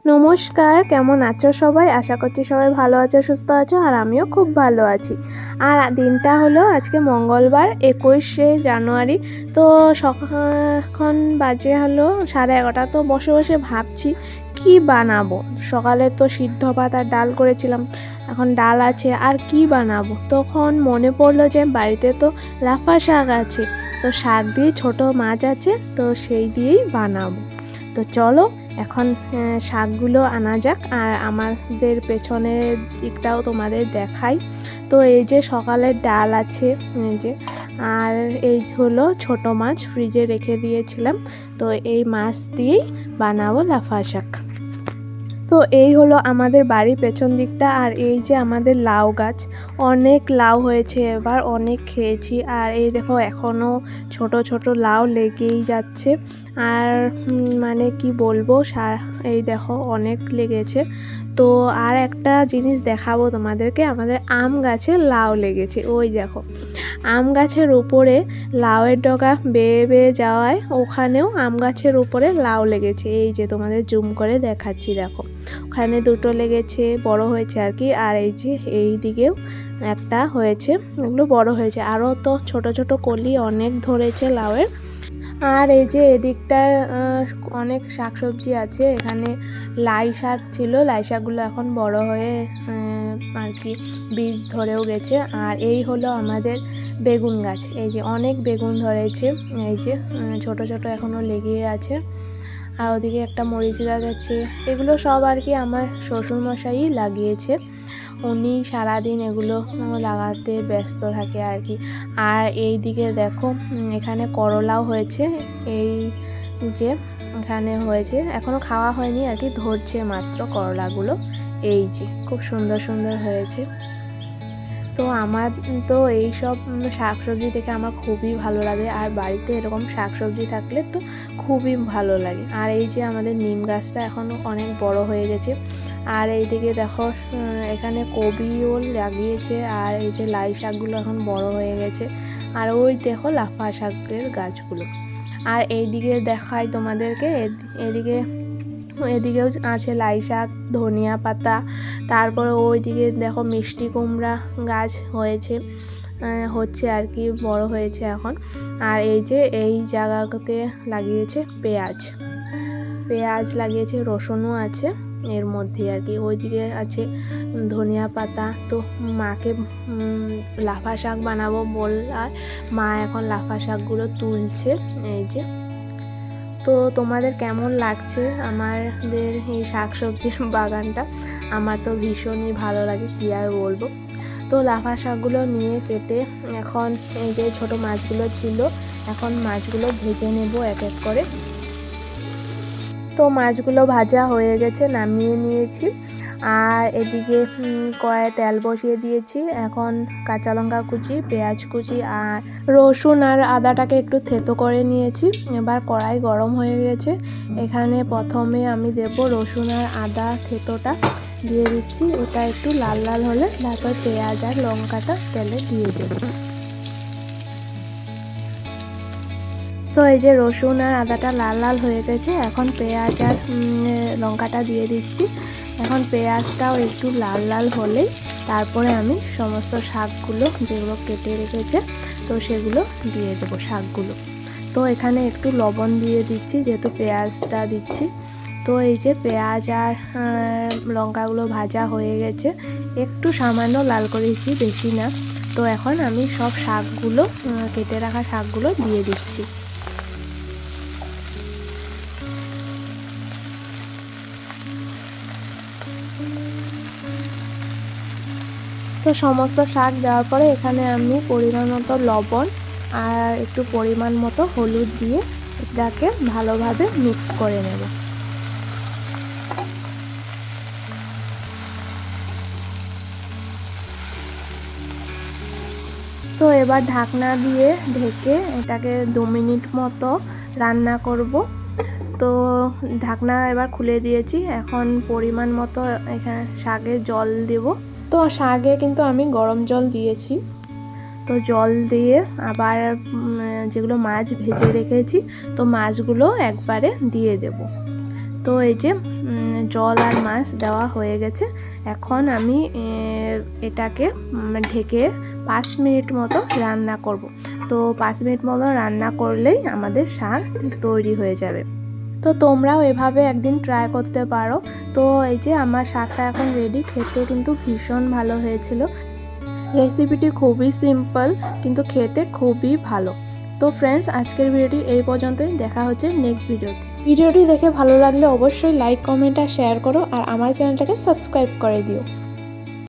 নমস্কার, কেমন আছো সবাই? আশা করছি সবাই ভালো আছো, সুস্থ আছো, আর আমিও খুব ভালো আছি। আর দিনটা হলো আজকে মঙ্গলবার, একুশে জানুয়ারি। তো এখন বাজে হলো সাড়ে এগারোটা, তো বসে বসে ভাবছি, কি বানাবো? সকালে তো সিদ্ধ ভাত আর ডাল করেছিলাম, এখন ডাল আছে, আর কি বানাবো? তখন মনে পড়ল যে বাড়িতে তো লাফা শাক আছে, তো শাক দিয়ে ছোট মাছ আছে, তো সেই দিয়েই বানাবো। তো চলো, এখন শাকগুলো আনা যাক, আর আমাদের পেছনের দিকটাও তোমাদের দেখাই। তো এই যে সকালের ডাল আছে, এই যে, আর এই হলো ছোট মাছ ফ্রিজে রেখে দিয়েছিলাম। তো এই মাছ দিয়েই বানাবো লাফা শাক। তো এই হলো আমাদের বাড়ির পেছন দিকটা আর এই যে আমাদের লাউ গাছ। অনেক লাউ হয়েছে এবার, অনেক খেয়েছি। আর এই দেখো এখনও ছোট ছোট লাউ লেগেই যাচ্ছে। আর মানে কি বলব সার এই দেখো, অনেক লেগেছে। তো আর একটা জিনিস দেখাবো তোমাদেরকে, আমাদের আম গাছে লাউ লেগেছে। ওই দেখো, আম গাছের উপরে লাউয়ের ডগা বেয়ে বেয়ে যাওয়ায় ওখানেও আম গাছের উপরে লাউ লেগেছে। এই যে তোমাদের জুম করে দেখাচ্ছি, দেখো। ওখানে দুটো লেগেছে, বড় হয়েছে আর কি, আর এই যে এই দিকেও একটা হয়েছে, এগুলো বড় হয়েছে। আরও তো ছোট ছোট কলি অনেক ধরেছে লাউয়ের। আর এই যে এদিকটায় অনেক শাকসবজি আছে। এখানে লাই শাক ছিল। লাই শাকগুলো এখন বড় হয়ে আর কি বীজ ধরেও গেছে। আর এই হলো আমাদের বেগুন গাছ। এই যে অনেক বেগুন ধরেছে। এই যে ছোট ছোট এখনও লেগে আছে। আর ওদিকে একটা মরিচ গাছ আছে। এগুলো সব আর কি আমার শ্বশুরমশাই লাগিয়েছে। উনি সারাদিন এগুলো লাগাতে ব্যস্ত থাকে আর কি আর এই দিকে দেখো এখানে করলাও হয়েছে। এই যে এখানে হয়েছে এখনও খাওয়া হয়নি আর কি ধরছে মাত্র করলাগুলো। এই যে, খুব সুন্দর সুন্দর হয়েছে। তো আমার তো এই সব শাকসবজি দেখে আমার খুবই ভালো লাগে। আর বাড়িতে এরকম শাকসবজি থাকলে তো খুবই ভালো লাগে। আর এই যে আমাদের নিম গাছটা এখন অনেক বড় হয়ে গেছে। আর এইদিকে দেখো এখানে কবিও লাগিয়েছে। আর এই যে লাই শাকগুলো এখন বড় হয়ে গেছে। আর ওই দেখো লাফা শাকের গাছগুলো। আর এইদিকে দেখাই তোমাদেরকে। এদিকে এদিকেও আছে লাই শাক, ধনিয়া পাতা, তারপরে ওইদিকে দেখো মিষ্টি কুমড়া গাছ হয়েছে হচ্ছে আর কি, বড় হয়েছে এখন। আর এই যে এই জায়গাতে লাগিয়েছে পেঁয়াজ। পেঁয়াজ লাগিয়েছে, রসুনও আছে এর মধ্যে আর কি। ওইদিকে আছে ধনিয়া পাতা। তো মাকে লাফা শাক বানাবো বল, আর মা এখন লাফা শাকগুলো তুলছে, এই যে। তো তোমাদের কেমন লাগছে আমাদের এই শাক সবজির বাগানটা? আমার তো ভীষণই ভালো লাগে, কী আর বলব? তো লাফা শাকগুলো নিয়ে কেটে এখন এই যে ছোট মাছগুলো ছিল, এখন মাছগুলো ভেজে নেব এক এক করে। তো মাছগুলো ভাজা হয়ে গেছে, নামিয়ে নিয়েছি। আর এদিকে কড়াইয়ে তেল বসিয়ে দিয়েছি। এখন কাঁচা লঙ্কা কুচি, পেঁয়াজ কুচি আর রসুন আর আদাটাকে একটু থেতো করে নিয়েছি। এবার কড়াই গরম হয়ে গেছে। এখানে প্রথমে আমি দেব রসুন আর আদা থেতোটা দিয়ে দিচ্ছি। ওটা একটু লাল লাল হলে তারপর পেঁয়াজ আর লঙ্কাটা তেলে দিয়ে দেবো। তো এই যে রসুন আর আদাটা লাল লাল হয়ে গেছে, এখন পেঁয়াজ আর লঙ্কাটা দিয়ে দিচ্ছি। এখন পেঁয়াজটাও একটু লাল লাল হলেই তারপরে আমি সমস্ত শাকগুলো যেগুলো কেটে রেখেছে, তো সেগুলো দিয়ে দেবো শাকগুলো। তো এখানে একটু লবণ দিয়ে দিচ্ছি, যেহেতু পেঁয়াজটা দিচ্ছি। তো এই যে পেঁয়াজ আর লঙ্কাগুলো ভাজা হয়ে গেছে, একটু সামান্য লাল করেছি, বেশি না। তো এখন আমি সব শাকগুলো কেটে রাখা শাকগুলো দিয়ে দিচ্ছি। তো সমস্ত শাক দেওয়ার পরে এখানে আমি পরিমাণ মতো লবণ আর একটু পরিমাণ মতো হলুদ দিয়ে এটাকে ভালোভাবে মিক্স করে নেব। তো এবার ঢাকনা দিয়ে ঢেকে এটাকে দু মিনিট মতো রান্না করব। তো ঢাকনা এবার খুলে দিয়েছি, এখন পরিমাণ মতো এখানে শাকে জল দেব। তো শাকে কিন্তু আমি গরম জল দিয়েছি। তো জল দিয়ে আবার যেগুলো মাছ ভেজে রেখেছি, তো মাছগুলো একবারে দিয়ে দেব। তো এই যে জল আর মাছ দেওয়া হয়ে গেছে। এখন আমি এটাকে ঢেকে পাঁচ মিনিট মতো রান্না করব। তো পাঁচ মিনিট মতো রান্না করলেই আমাদের শাক তৈরি হয়ে যাবে। তো তোমরাও এভাবে একদিন ট্রাই করতে পারো। তো এই যে আমার শাকটা এখন রেডি খেতে কিন্তু ভীষণ ভালো হয়েছিল। রেসিপিটি খুবই সিম্পল কিন্তু খেতে খুবই ভালো। তো ফ্রেন্ডস আজকের ভিডিওটি এই পর্যন্তই। দেখা হচ্ছে নেক্সট ভিডিওতে ভিডিওটি দেখে ভালো লাগলে অবশ্যই লাইক কমেন্ট আর শেয়ার করো, আর আমার চ্যানেলটাকে সাবস্ক্রাইব করে দিও।